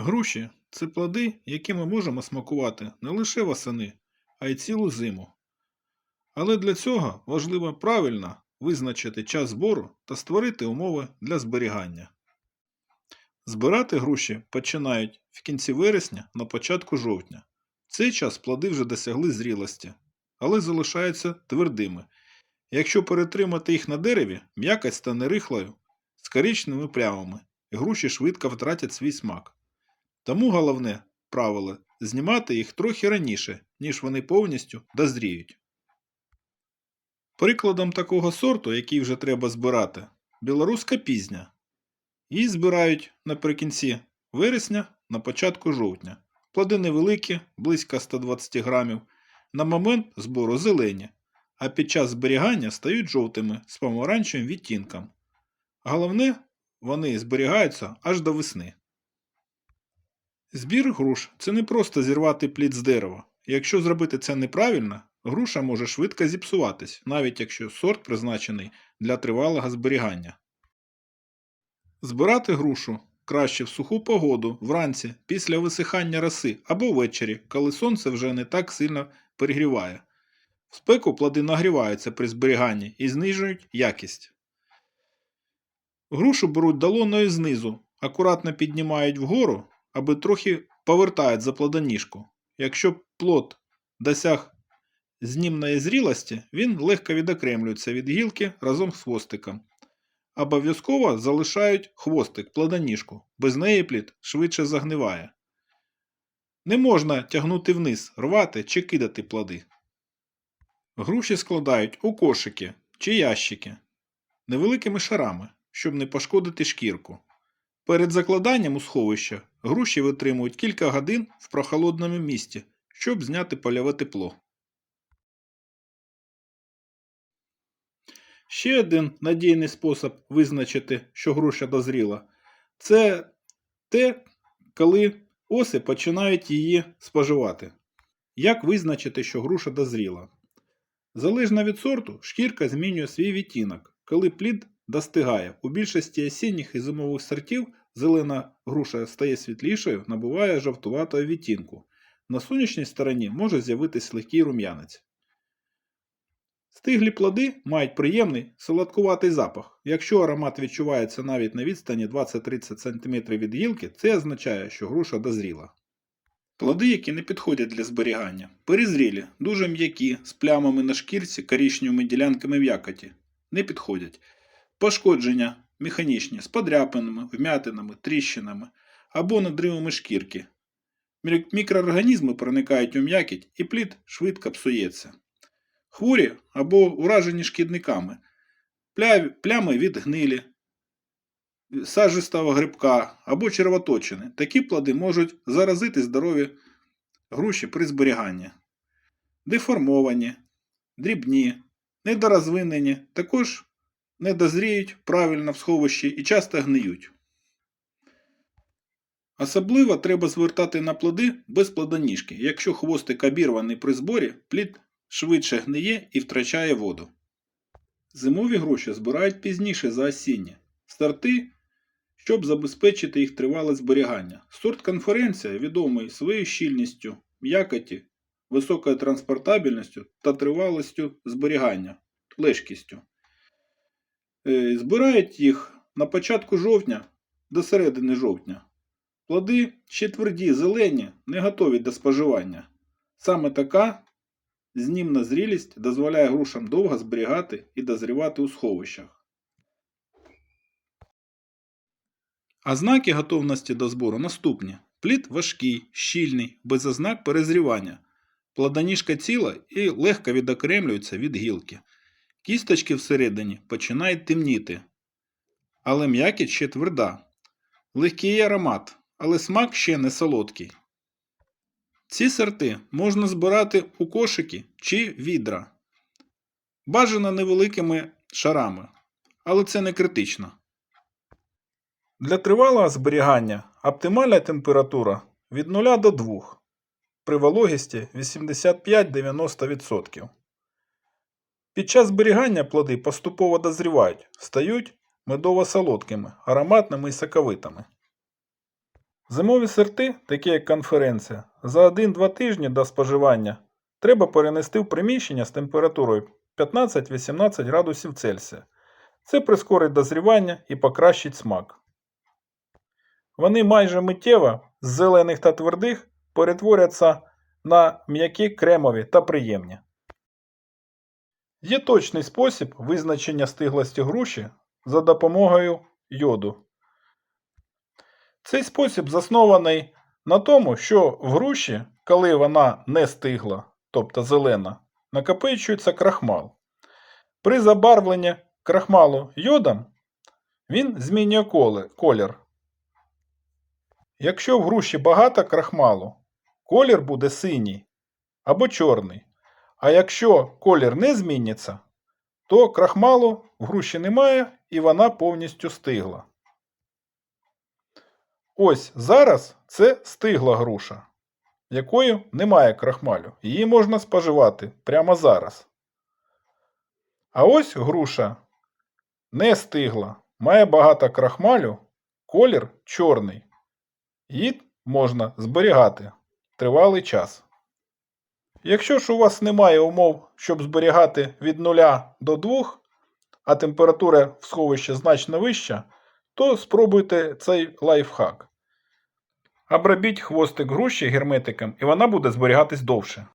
Груші це плоди, які ми можемо смакувати не лише восени, а й цілу зиму. Але для цього важливо правильно визначити час збору та створити умови для зберігання. Збирати груші починають в кінці вересня на початку жовтня. В цей час плоди вже досягли зрілості, але залишаються твердими. Якщо перетримати їх на дереві, м'якость стане рихлою з коричневими плямами, і груші швидко втратять свій смак. Тому головне правило знімати їх трохи раніше, ніж вони повністю дозріють. Прикладом такого сорту, який вже треба збирати, білоруська пізня. Її збирають наприкінці вересня на початку жовтня. Плоди невеликі, близько 120 грамів. На момент збору зелені, а під час зберігання стають жовтими з помаранчевим відтінком. Головне, вони зберігаються аж до весни. Збір груш це не просто зірвати плід з дерева. Якщо зробити це неправильно, груша може швидко зіпсуватись, навіть якщо сорт призначений для тривалого зберігання. Збирати грушу краще в суху погоду, вранці, після висихання роси або ввечері, коли сонце вже не так сильно перегріває. В спеку плоди нагріваються при зберіганні і знижують якість. Грушу беруть долоною знизу, акуратно піднімають вгору, аби трохи повертають за плодоніжку. Якщо плод досяг знімної зрілості, він легко відокремлюється від гілки разом з хвостиком. Обов'язково залишають хвостик, плодоніжку, без неї плід швидше загниває. Не можна тягнути вниз, рвати чи кидати плоди. Груші складають у кошики чи ящики невеликими шарами, щоб не пошкодити шкірку. Перед закладанням у сховище груші витримують кілька годин в прохолодному місці, щоб зняти польове тепло. Ще один надійний спосіб визначити, що груша дозріла, це те, коли оси починають її споживати. Як визначити, що груша дозріла? Залежно від сорту, шкірка змінює свій відтінок, коли плід достигає. У більшості осінніх і зимових сортів зелена груша стає світлішою, набуває жовтуватого відтінку. На сонячній стороні може з'явитись легкий рум'янець. Стиглі плоди мають приємний солодкуватий запах. Якщо аромат відчувається навіть на відстані 20-30 см від гілки, це означає, що груша дозріла. Плоди, які не підходять для зберігання, перезрілі, дуже м'які, з плямами на шкірці, коричневими ділянками м'якоті, не підходять. Пошкодження механічні з подряпинами, вмятинами, тріщинами або надривами шкірки. Мікроорганізми проникають у м'якіть і плід швидко псується. Хворі або уражені шкідниками, плями від гнилі, сажистого грибка або червоточини. Такі плоди можуть заразити здорові груші при зберіганні. Деформовані, дрібні, недорозвинені, також не дозріють правильно в сховищі і часто гниють. Особливо треба звертати на плоди без плодоніжки. Якщо хвостик обірваний при зборі, плід швидше гниє і втрачає воду. Зимові груші збирають пізніше за осінні. Старти, щоб забезпечити їх тривале зберігання. Сорт конференція відомий своєю щільністю, м'якоті, високою транспортабельністю та тривалістю зберігання, лежкістю. Е, Збирають їх на початку жовтня до середини жовтня. Плоди ще тверді, зелені, не готові до споживання. Саме така знімна зрілість дозволяє грушам довго зберігати і дозрівати у сховищах. А знаки готовності до збору наступні: плід важкий, щільний, без ознак перезрівання, плодоніжка ціла і легко відокремлюється від гілки. Кісточки всередині починають темніти, але м'якість ще тверда. Легкий аромат, але смак ще не солодкий. Ці сорти можна збирати у кошики чи відра. Бажано невеликими шарами, але це не критично. Для тривалого зберігання оптимальна температура від 0 до 2 при вологісті 85-90%. Під час зберігання плоди поступово дозрівають, стають медово-солодкими, ароматними і соковитими. Зимові сорти, такі як конференція, за 1-2 тижні до споживання треба перенести в приміщення з температурою 15-18 градусів Цельсія. Це прискорить дозрівання і покращить смак. Вони майже миттєво з зелених та твердих перетворяться на м'які кремові та приємні. Є точний спосіб визначення стиглості груші за допомогою йоду. Цей спосіб заснований на тому, що в груші, коли вона не стигла, тобто зелена, накопичується крахмал. При забарвленні крахмалу йодом він змінює колір. Якщо в груші багато крахмалу, колір буде синій або чорний. А якщо колір не зміниться, то крахмалу в груші немає і вона повністю стигла. Ось зараз це стигла груша, якою немає крахмалю. Її можна споживати прямо зараз. А ось груша не стигла, має багато крахмалю, колір чорний. Її можна зберігати тривалий час. Якщо ж у вас немає умов, щоб зберігати від 0 до 2, а температура в сховищі значно вища, то спробуйте цей лайфхак. Обробіть хвостик груші герметиком, і вона буде зберігатись довше.